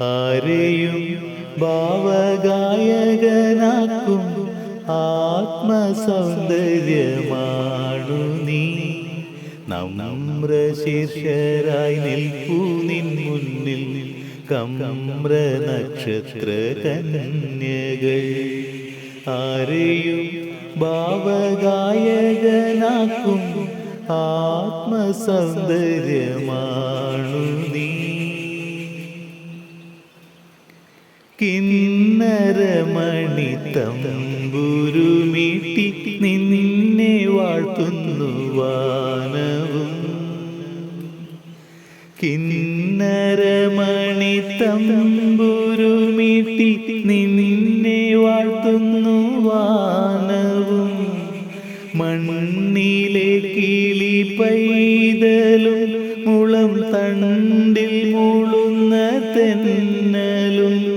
ആരെയും ഭാവഗായകനാക്കും. ആത്മസൗന്ദര്യമാണു നീ. നമ്ര നിൽക്കൂ നിൻ മുന്നിൽ. കമ്ര നക്ഷത്ര കന്യകൾ ആരെയും ഭാവഗായകനാക്കും. ആത്മസൗന്ദര്യമാണു നീ. കിന്നരമണി തമ്പുരുമിട്ടി നിന്നെ വാഴ്ത്തുന്നു വാനവും. കിന്നരമണി തമ്പുരുമിട്ടി നിന്നെ വാഴ്ത്തുന്നു വാനവും. മണ്ണിലെ കിളി പൈതലും മുളം തണ്ടിൽ മുളുന്ന തെന്നലും.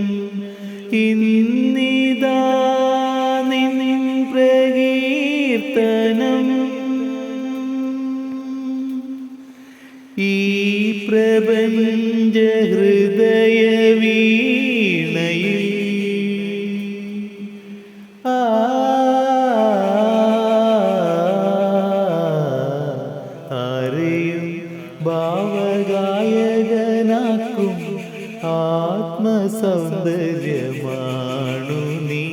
ഇന്നിതാ നിൻ പ്രകീർത്തനം. ഈ പ്രപഞ്ച ഹൃദയ വീണയിൽ ആ ആരെയും ഭാവഗായകനാക്കും. ആത്മസൗന്ദര്യമാണു നീ.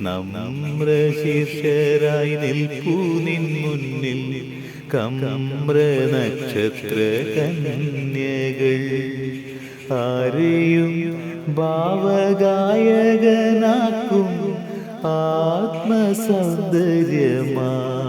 നമ്ര ശീർഷരായി നിൽപ്പൂ നിൻ മുന്നിൽ. കമ്ര നക്ഷത്ര കന്യകൾ ആരെയും ഭാവഗായകനാക്കും. ആത്മസൗന്ദര്യമാ